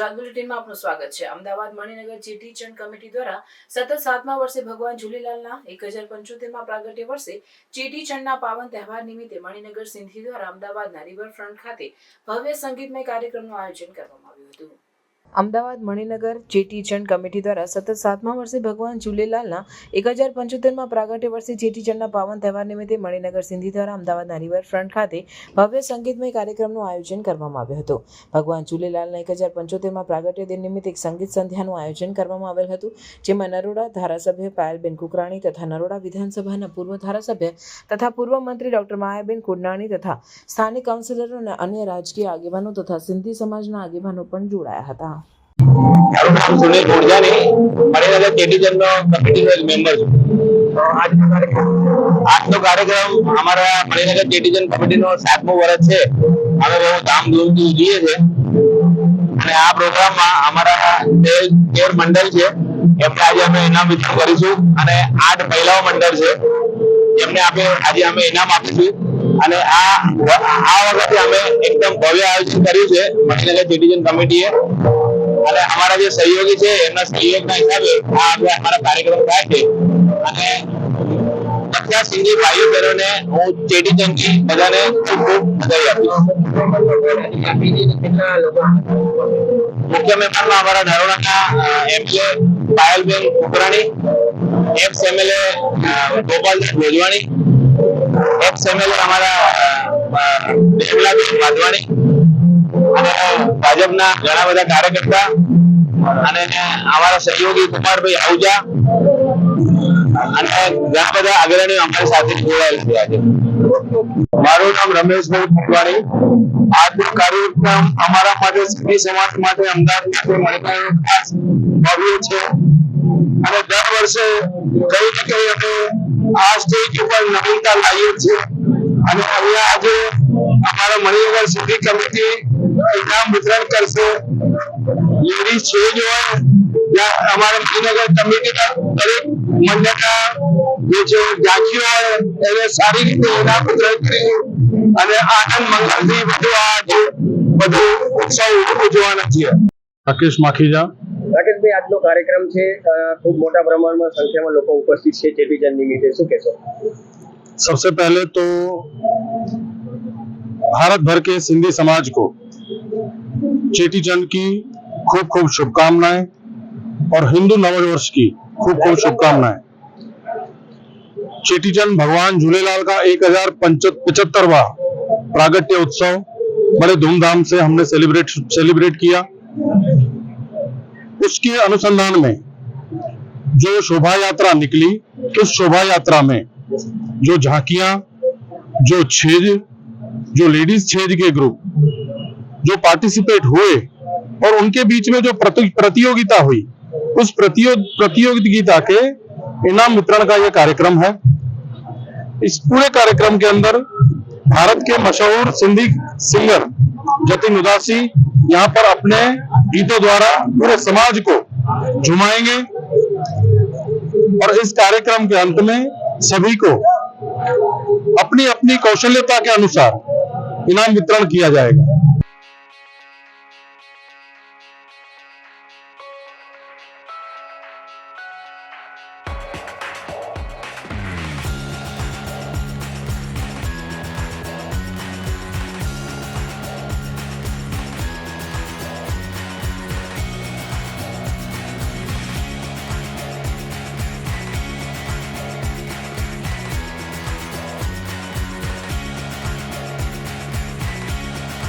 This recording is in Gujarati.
ગુજરાત બુલેટિનમાં આપનું સ્વાગત છે. અમદાવાદ મણિનગર ચીટી ચંદ કમિટી દ્વારા સતત સાતમા વર્ષે ભગવાન ઝૂલેલાલના એક હજાર પંચોતેરમાં પ્રાગટ્ય વર્ષે ચેટી ચંડના પાવન તહેવાર નિમિત્તે મણિનગર સિંધી દ્વારા અમદાવાદના રિવરફ્રન્ટ ખાતે ભવ્ય સંગીતમય કાર્યક્રમનું આયોજન કરવામાં આવ્યું હતું. અમદાવાદ મણિનગર ચેટીચંડ કમિટી દ્વારા સતત સાતમા વર્ષે ભગવાન ઝૂલેલાલના એક હજાર પંચોતેરમાં પ્રાગટ્ય વર્ષે ચેટીચંડના પાવન તહેવાર નિમિત્તે મણિનગર સિંધી દ્વારા અમદાવાદના રિવરફ્રન્ટ ખાતે ભવ્ય સંગીતમય કાર્યક્રમનું આયોજન કરવામાં આવ્યું હતું. ભગવાન ઝૂલેલાલના એક હજાર પંચોતેરમાં પ્રાગટ્ય દિન નિમિત્તે એક સંગીત સંધ્યાનું આયોજન કરવામાં આવેલ હતું, જેમાં નરોડા ધારાસભ્ય પાયલબેન કુકરાણી તથા નરોડા વિધાનસભાના પૂર્વ ધારાસભ્ય તથા પૂર્વ મંત્રી ડોક્ટર માયાબેન કુડનાણી તથા સ્થાનિક કાઉન્સિલરો અને અન્ય રાજકીય આગેવાનો તથા સિંધી સમાજના આગેવાનો પણ જોડાયા હતા. એમને આજે અમે ઇનામ વિતરણ કરીશું અને આઠ મહિલાઓ મંડળ છે એમને આપણે આજે અમે ઇનામ આપીશું અને આ આ વખતે અમે એકદમ ભવ્ય આયોજન કર્યું છે, મણિનગર ચેટીચંદ કમિટીએ અને અમારા જે સહયોગી છે, એમના સહયોગના હિસાબે આ આપણે અમારા કાર્યક્રમ થાય છે. અને પ્રખ્યાત સિંધી ભાઈઓ બહેનોને હું ચેટીચંદની બધાને ખૂબ ખૂબ બધાઈ આપીશ. મુખ્ય મહેમાનમાં અમારા નરોડાના MLA Payalben Kukrani ex MLA Gopaldas Mejwani ex MLA અમારા દેવલાબેન વાધવાણી અને ભાજપના ઘણા બધા કાર્યકર્તા અને અમારા સહયોગી કુમારભાઈ આહુજા અને ઘણા બધા અગ્રણીઓ અમારી સાથે જોડાયેલા છે આજે. મારું નામ રમેશભાઈ કુટવાણી આજનો કાર્યક્રમ અમારા માટે સ્ત્રી સમાજ માટે અમદાવાદ છે. અને દર વર્ષે કઈ ને કઈ અમે આ સ્ટેજ ઉપર નવીનતા લાવીએ છીએ. અને અહીંયા આજે અમારા મણિનગર સિટી કમિટી ઇનામ વિતરણ કરશે લેડીઝ છે જ હોય ત્યાં અમારા મણિનગર કમિટીના દરેક મંડળના જે છે જાખીઓ હોય એને સારી રીતે ઇનામ વિતરણ કરી અને આનંદ મંગળથી બધું આ જે બધું ઉત્સવ ઉજવવાના છીએ રાકેશ માખીજા રાકેશભાઈ આજનો કાર્યક્રમ છે અ, ખૂબ મોટા પ્રમાણમાં સંખ્યામાં લોકો ઉપસ્થિત છે ચેટીચંદ નિમિત્તે શું કહેશો सबसे पहले तो भारत भर के सिंधी समाज को चेटी चंद की खूब खूब शुभकामनाएँ और हिंदू नववर्ष की खूब खूब शुभकामनाएँ। चेटी चंद भगवान झूलेलाल का एक हज़ार पचहत्तरवा प्रागट्य उत्सव बड़े धूमधाम से हमने सेलिब्रेट सेलिब्रेट किया। उसके अनुसंधान में जो शोभा यात्रा निकली, उस शोभा यात्रा में जो झांकियाँ, जो छेज, जो लेडीज़ छेज के ग्रुप जो पार्टिसिपेट हुए और उनके बीच में जो प्रतियोगिता हुई उस प्रतियो, प्रतियोगिता के इनाम वितरण का यह कार्यक्रम है। इस पूरे कार्यक्रम के अंदर भारत के मशहूर सिंधी सिंगर जतिन उदासी यहाँ पर अपने गीतों द्वारा पूरे समाज को झुमाएँगे और इस कार्यक्रम के अंत में सभी को अपनी अपनी कौशल्यता के अनुसार इनाम वितरण किया जाएगा।